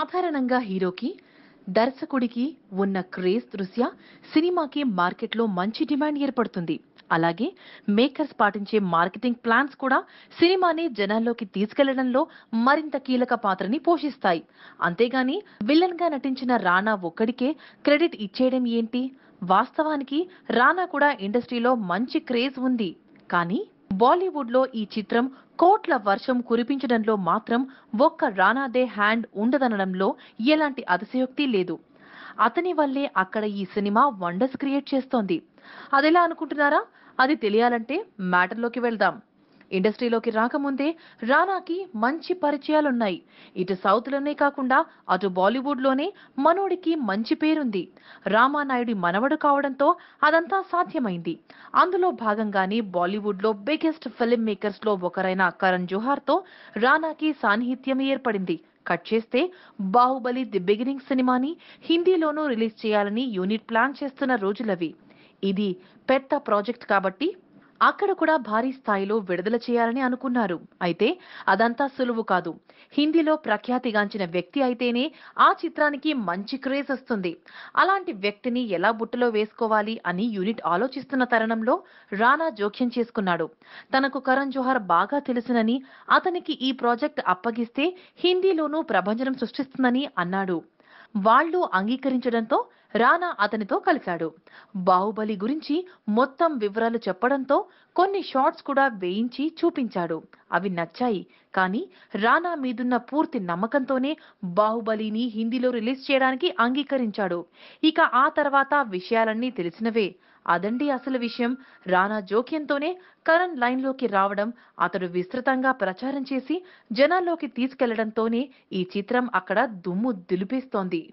సాధారణంగా హీరోకి దర్శకుడికి ఉన్న క్రేజ్ దృష్ట్యా సినిమాకి మార్కెట్లో మంచి డిమాండ్ ఏర్పడుతుంది. అలాగే మేకర్స్ పాటించే మార్కెటింగ్ ప్లాన్స్ కూడా సినిమాని జనాల్లోకి తీసుకెళ్ళడంలో మరింత కీలక పాత్రని పోషిస్తాయి. అంతేగాని విలన్గా నటించిన రానా ఒక్కడికే క్రెడిట్ ఇచ్చేయడం ఏంటి? వాస్తవానికి రానా కూడా ఇండస్ట్రీలో మంచి క్రేజ్ ఉంది. కానీ బాలీవుడ్లో ఈ చిత్రం కోట్ల వర్షం కురిపించడంలో మాత్రం ఒక్క రానాదే హ్యాండ్ ఉండదనడంలో ఎలాంటి అతిశయోక్తి లేదు. అతని వల్లే అక్కడ ఈ సినిమా వండర్స్ క్రియేట్ చేస్తోంది. అదెలా అనుకుంటున్నారా? అది తెలియాలంటే మ్యాటర్లోకి వెళ్దాం. ఇండస్ట్రీలోకి రాకముందే రానాకి మంచి పరిచయాలున్నాయి. ఇటు సౌత్లోనే కాకుండా అటు బాలీవుడ్లోనే మనోడికి మంచి పేరుంది. రామానాయుడి మనవడు కావడంతో అదంతా సాధ్యమైంది. అందులో భాగంగానే బాలీవుడ్లో బిగ్గెస్ట్ ఫిల్మ్ మేకర్స్లో ఒకరైన కరణ్ జోహార్తో రానాకి సాన్నిహిత్యం ఏర్పడింది. కట్ చేస్తే బాహుబలి ది బిగినింగ్ సినిమాని హిందీలోనూ రిలీజ్ చేయాలని యూనిట్ ప్లాన్ చేస్తున్న రోజులవి. ఇది పెద్ద ప్రాజెక్ట్ కాబట్టి అక్కడ కూడా భారీ స్థాయిలో విడుదల చేయాలని అనుకున్నారు. అయితే అదంతా సులువు కాదు. హిందీలో ప్రఖ్యాతిగాంచిన వ్యక్తి అయితేనే ఆ చిత్రానికి మంచి క్రేజ్ వస్తుంది. అలాంటి వ్యక్తిని ఎలా బుట్టలో వేసుకోవాలి అని యూనిట్ ఆలోచిస్తున్న తరుణంలో రానా జోక్యం చేసుకున్నాడు. తనకు కరణ్ జోహర్ బాగా తెలుసునని అతనికి ఈ ప్రాజెక్ట్ అప్పగిస్తే హిందీలోనూ ప్రభంజనం సృష్టిస్తుందని అన్నాడు. వాళ్ళు అంగీకరించడంతో రానా అతనితో కలిశాడు. బాహుబలి గురించి మొత్తం వివరాలు చెప్పడంతో కొన్ని షార్ట్స్ కూడా వేయించి చూపించాడు. అవి నచ్చాయి. కానీ రానా మీదున్న పూర్తి నమ్మకంతోనే బాహుబలిని హిందీలో రిలీజ్ చేయడానికి అంగీకరించాడు. ఇక ఆ తర్వాత విషయాలన్నీ తెలిసినవే. అదండి అసలు విషయం. రానా జోక్యంతోనే కరణ్ లైన్లోకి రావడం అతడు విస్తృతంగా ప్రచారం చేసి జనాల్లోకి తీసుకెళ్ళడంతోనే ఈ చిత్రం అక్కడ దుమ్ము దులిపేస్తోంది.